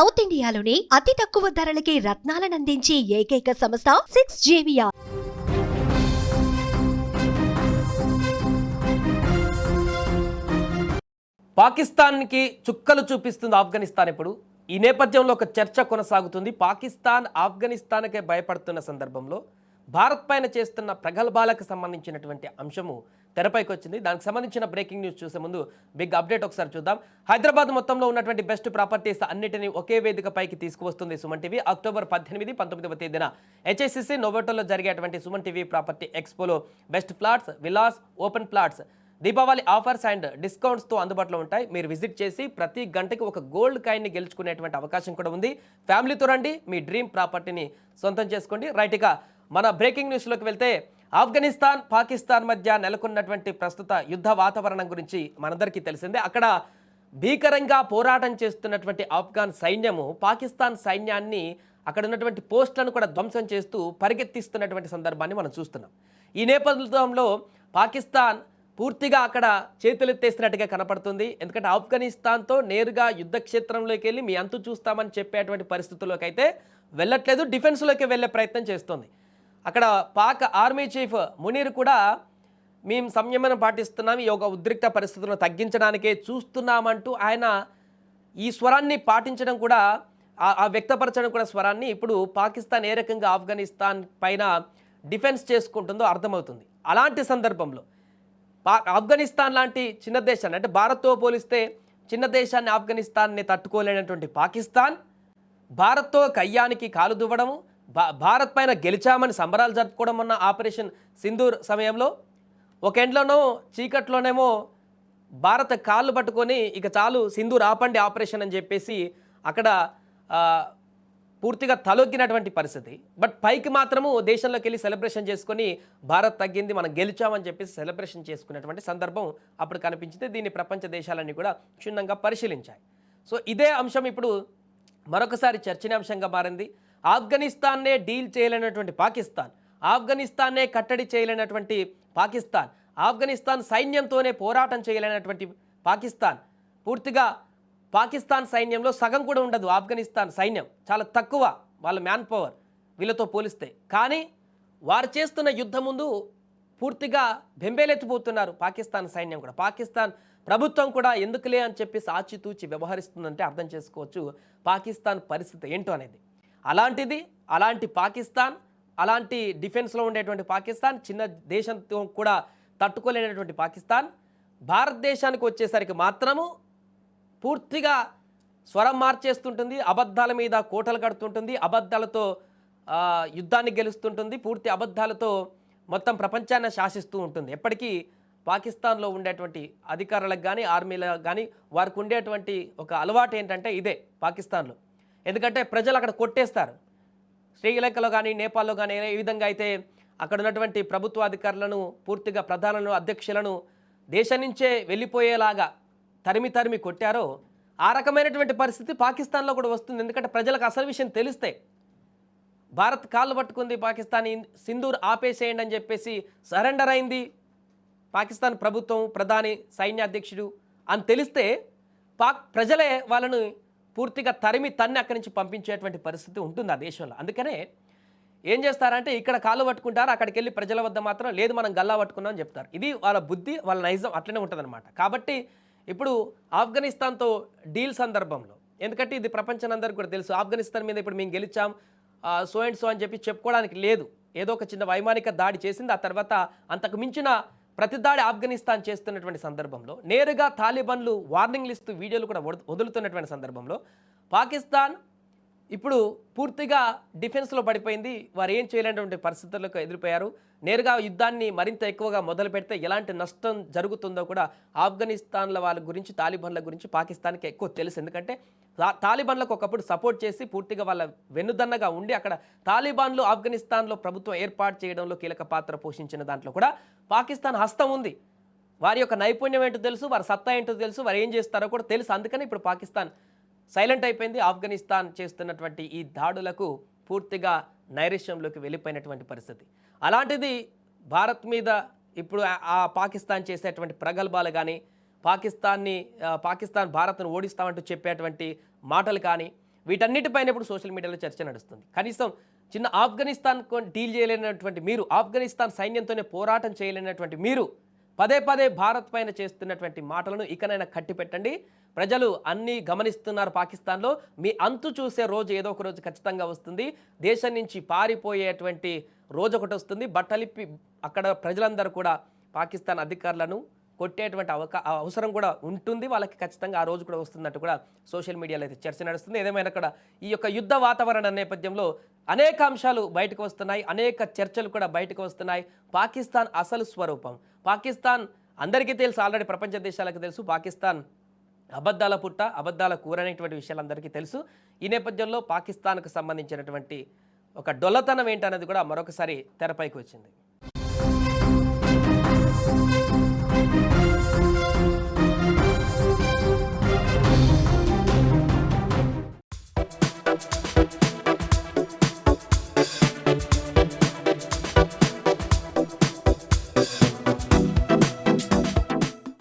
South ఇండియాలోని అతి తక్కువ ధరలకి రత్నాలనందించే ఏకైక సంస్థ సిక్స్ జేవియా పాకిస్తాన్కి చుక్కలు చూపిస్తుంది ఆఫ్ఘనిస్తాన్ ఇప్పుడు. ఈ నేపథ్యంలో ఒక చర్చ కొనసాగుతుంది. పాకిస్తాన్ ఆఫ్ఘనిస్తాన్కే భయపడుతున్న సందర్భంలో భారత్ పైన చేస్తున్న ప్రగల్భాలకు సంబంధించినటువంటి అంశము తెరపైకి వచ్చింది. దానికి సంబంధించిన బ్రేకింగ్ న్యూస్ చూసే ముందు బిగ్ అప్డేట్ ఒకసారి చూద్దాం. హైదరాబాద్ మొత్తంలో ఉన్నటువంటి బెస్ట్ ప్రాపర్టీస్ అన్నిటినీ ఒకే వేదికపైకి తీసుకువస్తుంది సుమన్ టీవీ. అక్టోబర్ పద్దెనిమిది పంతొమ్మిదవ తేదీన హెచ్ఎస్సిసి నోవెటోలో జరిగేటువంటి Suman TV property ఎక్స్పోలో best flats villas open plots Deepavali offers and డిస్కౌంట్స్తో అందుబాటులో ఉంటాయి. మీరు విజిట్ చేసి ప్రతి గంటకి ఒక గోల్డ్ కాయిన్ని గెలుచుకునేటువంటి అవకాశం కూడా ఉంది. ఫ్యామిలీతో రండి మీ డ్రీమ్ ప్రాపర్టీని సొంతం చేసుకోండి. రైట్ ఇక మన బ్రేకింగ్ న్యూస్లోకి వెళ్తే ఆఫ్ఘనిస్తాన్ పాకిస్తాన్ మధ్య నెలకొన్నటువంటి ప్రస్తుత యుద్ధ వాతావరణం గురించి మనందరికీ తెలిసిందే. అక్కడ భీకరంగా పోరాటం చేస్తున్నటువంటి ఆఫ్ఘాన్ సైన్యము పాకిస్తాన్ సైన్యాన్ని అక్కడ ఉన్నటువంటి పోస్టులను కూడా ధ్వంసం చేస్తూ పరిగెత్తిస్తున్నటువంటి సందర్భాన్ని మనం చూస్తున్నాం. ఈ నేపథ్యంలో పాకిస్తాన్ పూర్తిగా అక్కడ చేతులెత్తేసినట్టుగా కనపడుతుంది. ఎందుకంటే ఆఫ్ఘనిస్తాన్తో నేరుగా యుద్ధ క్షేత్రంలోకి వెళ్ళి మీ అంతు చూస్తామని చెప్పేటువంటి పరిస్థితుల్లోకి అయితే వెళ్ళట్లేదు డిఫెన్స్లోకి వెళ్ళే ప్రయత్నం చేస్తుంది. అక్కడ పాక్ ఆర్మీ చీఫ్ మునీర్ కూడా మేము సంయమనం పాటిస్తున్నాం ఈ యొక్క ఉద్రిక్త పరిస్థితులను తగ్గించడానికే చూస్తున్నామంటూ ఆయన ఈ స్వరాన్ని పాటించడం కూడా ఆ- వ్యక్తపరచడం కూడా స్వరాన్ని ఇప్పుడు పాకిస్తాన్ ఏ రకంగా ఆఫ్ఘనిస్తాన్ పైన డిఫెన్స్ చేసుకుంటుందో అర్థమవుతుంది. అలాంటి సందర్భంలో పా ఆఫ్ఘనిస్తాన్ లాంటి చిన్న దేశాన్ని అంటే భారత్తో పోలిస్తే చిన్న దేశాన్ని ఆఫ్ఘనిస్తాన్ని తట్టుకోలేనటువంటి పాకిస్తాన్ భారత్తో కయ్యానికి కాలు దువ్వడము భారత్ పైన గెలిచామని సంబరాలు జరుపుకోవడం అన్న ఆపరేషన్ సింధూర్ సమయంలో. ఒక ఎండ్లోనో చీకట్లోనేమో భారత కాళ్ళు పట్టుకొని ఇక చాలు సింధూర్ ఆపండి ఆపరేషన్ అని చెప్పేసి అక్కడ పూర్తిగా తలొగ్గినటువంటి పరిస్థితి. బట్ పైకి మాత్రము దేశంలోకి వెళ్ళి సెలబ్రేషన్ చేసుకొని భారత్ తగ్గింది మనం గెలిచామని చెప్పేసి సెలబ్రేషన్ చేసుకునేటువంటి సందర్భం అప్పుడు కనిపించింది. దీన్ని ప్రపంచ దేశాలన్నీ కూడా క్షుణ్ణంగా పరిశీలించాయి. సో ఇదే అంశం ఇప్పుడు మరొకసారి చర్చనీయాంశంగా మారింది. ఆఫ్ఘనిస్తాన్నే డీల్ చేయలేనటువంటి పాకిస్తాన్ ఆఫ్ఘనిస్తాన్నే కట్టడి చేయలేనటువంటి పాకిస్తాన్ ఆఫ్ఘనిస్తాన్ సైన్యంతోనే పోరాటం చేయలేనటువంటి పాకిస్తాన్. పూర్తిగా పాకిస్తాన్ సైన్యంలో సగం కూడా ఉండదు ఆఫ్ఘనిస్తాన్ సైన్యం. చాలా తక్కువ వాళ్ళ మ్యాన్ పవర్ వీళ్ళతో పోలిస్తే. కానీ వారు చేస్తున్న యుద్ధం ముందు పూర్తిగా బెంబేలెత్తిపోతున్నారు పాకిస్తాన్ సైన్యం కూడా. పాకిస్తాన్ ప్రభుత్వం కూడా ఎందుకులే అని చెప్పేసి ఆచితూచి వ్యవహరిస్తుందంటే అర్థం చేసుకోవచ్చు పాకిస్తాన్ పరిస్థితి ఏంటో అనేది. అలాంటిది అలాంటి పాకిస్తాన్ అలాంటి డిఫెన్స్లో ఉండేటువంటి పాకిస్తాన్ చిన్న దేశంతో కూడా తట్టుకోలేనటువంటి పాకిస్తాన్ భారతదేశానికి వచ్చేసరికి మాత్రము పూర్తిగా స్వరం మార్చేస్తుంటుంది అబద్ధాల మీద కోటలు కడుతుంటుంది అబద్ధాలతో యుద్ధాన్ని గెలుస్తుంటుంది పూర్తి అబద్ధాలతో మొత్తం ప్రపంచాన్ని శాసిస్తూ ఉంటుంది. ఎప్పటికీ పాకిస్తాన్లో ఉండేటువంటి అధికారులకు కానీ ఆర్మీలకు కానీ వారికి ఉండేటువంటి ఒక అలవాటు ఏంటంటే ఇదే పాకిస్తాన్లో. ఎందుకంటే ప్రజలు అక్కడ కొట్టేస్తారు. శ్రీలంకలో కానీ నేపాల్లో కానీ ఏ విధంగా అయితే అక్కడ ఉన్నటువంటి ప్రభుత్వ అధికారులను పూర్తిగా ప్రధానులను అధ్యక్షులను దేశం నుంచే వెళ్ళిపోయేలాగా తరిమి తరిమి కొట్టారో ఆ రకమైనటువంటి పరిస్థితి పాకిస్తాన్లో కూడా వస్తుంది. ఎందుకంటే ప్రజలకు అసలు విషయం తెలిస్తే భారత్ కాళ్ళు పట్టుకుంది పాకిస్తాన్ సింధూర్ ఆపేసేయండి అని చెప్పేసి సరెండర్ అయింది పాకిస్తాన్ ప్రభుత్వం ప్రధాని సైన్యాధ్యక్షుడు అని తెలిస్తే పాక్ ప్రజలే వాళ్ళను పూర్తిగా తరిమి తన్ని అక్కడి నుంచి పంపించేటువంటి పరిస్థితి ఉంటుంది ఆ దేశంలో. అందుకనే ఏం చేస్తారంటే ఇక్కడ కాలు పట్టుకుంటారు అక్కడికి వెళ్ళి ప్రజల వద్ద మాత్రం లేదు మనం గల్లా పట్టుకున్నాం అని చెప్తారు. ఇది వాళ్ళ బుద్ధి వాళ్ళ నైజం అట్లనే ఉంటుందన్నమాట. కాబట్టి ఇప్పుడు ఆఫ్ఘనిస్తాన్తో డీల్ సందర్భంలో ఎందుకంటే ఇది ప్రపంచానందరికీ కూడా తెలుసు ఆఫ్ఘనిస్తాన్ మీద ఇప్పుడు మేము గెలిచాం సో అండ్ సో అని చెప్పి చెప్పుకోవడానికి లేదు. ఏదో ఒక చిన్న వైమానిక దాడి చేసింది ఆ తర్వాత అంతకు మించిన ప్రతిదాడి ఆఫ్ఘనిస్తాన్ చేస్తున్నటువంటి సందర్భంలో నేరుగా తాలిబన్లు వార్నింగ్లు ఇస్తూ వీడియోలు కూడా వదులుతున్నటువంటి సందర్భంలో పాకిస్తాన్ ఇప్పుడు పూర్తిగా డిఫెన్స్లో పడిపోయింది. వారు ఏం చేయలేనటువంటి పరిస్థితులకు ఎదిరిపోయారు. నేరుగా యుద్ధాన్ని మరింత ఎక్కువగా మొదలు పెడితే ఎలాంటి నష్టం జరుగుతుందో కూడా ఆఫ్ఘనిస్తాన్ల వాళ్ళ గురించి తాలిబాన్ల గురించి పాకిస్తాన్కి ఎక్కువ తెలుసు. ఎందుకంటే తాలిబాన్లకు ఒకప్పుడు సపోర్ట్ చేసి పూర్తిగా వాళ్ళ వెన్నుదన్నగా ఉండి అక్కడ తాలిబాన్లు ఆఫ్ఘనిస్తాన్లో ప్రభుత్వం ఏర్పాటు చేయడంలో కీలక పాత్ర పోషించిన దాంట్లో కూడా పాకిస్తాన్ హస్తం ఉంది. వారి యొక్క నైపుణ్యం ఏంటో తెలుసు వారి సత్తా ఏంటో తెలుసు వారు ఏం చేస్తారో కూడా తెలుసు. అందుకని ఇప్పుడు పాకిస్తాన్ సైలెంట్ అయిపోయింది. ఆఫ్ఘనిస్తాన్ చేస్తున్నటువంటి ఈ దాడులకు పూర్తిగా నైరుష్యంలోకి వెళ్ళిపోయినటువంటి పరిస్థితి. అలాంటిది భారత్ మీద ఇప్పుడు ఆ- పాకిస్తాన్ చేసేటువంటి ప్రగల్భాలు కానీ పాకిస్తాన్ని పాకిస్తాన్ భారత్ను ఓడిస్తామంటూ చెప్పేటువంటి మాటలు కానీ వీటన్నిటిపైన ఇప్పుడు సోషల్ మీడియాలో చర్చ నడుస్తుంది. కనీసం చిన్న ఆఫ్ఘనిస్తాన్ డీల్ చేయలేనటువంటి మీరు ఆఫ్ఘనిస్తాన్ సైన్యంతోనే పోరాటం చేయలేనటువంటి మీరు పదే పదే భారత్ పైన చేస్తున్నటువంటి మాటలను ఇకనైనా కట్టిపెట్టండి. ప్రజలు అన్నీ గమనిస్తున్నారు పాకిస్తాన్లో. మీ అంతు చూసే రోజు ఏదో ఒక రోజు ఖచ్చితంగా వస్తుంది. దేశం నుంచి పారిపోయేటువంటి రోజు ఒకటి వస్తుంది. బట్టలిప్పి అక్కడ ప్రజలందరూ కూడా పాకిస్తాన్ అధికారులను కొట్టేటువంటి అవకా అవసరం కూడా ఉంటుంది. వాళ్ళకి ఖచ్చితంగా ఆ రోజు కూడా వస్తున్నట్టు కూడా సోషల్ మీడియాలో అయితే చర్చ నడుస్తుంది. ఏదేమైనా కూడా ఈ యొక్క యుద్ధ వాతావరణ నేపథ్యంలో అనేక అంశాలు బయటకు వస్తున్నాయి. అనేక చర్చలు కూడా బయటకు వస్తున్నాయి. పాకిస్తాన్ అసలు స్వరూపం. పాకిస్తాన్ అందరికీ తెలుసు ఆల్రెడీ ప్రపంచ దేశాలకు తెలుసు. పాకిస్తాన్ అబద్ధాల పుట్ట అబద్ధాల కూర అనేటువంటి విషయాలు అందరికీ తెలుసు. ఈ నేపథ్యంలో పాకిస్తాన్కు సంబంధించినటువంటి ఒక డొల్లతనం ఏంటనేది కూడా మరొకసారి తెరపైకి వచ్చింది.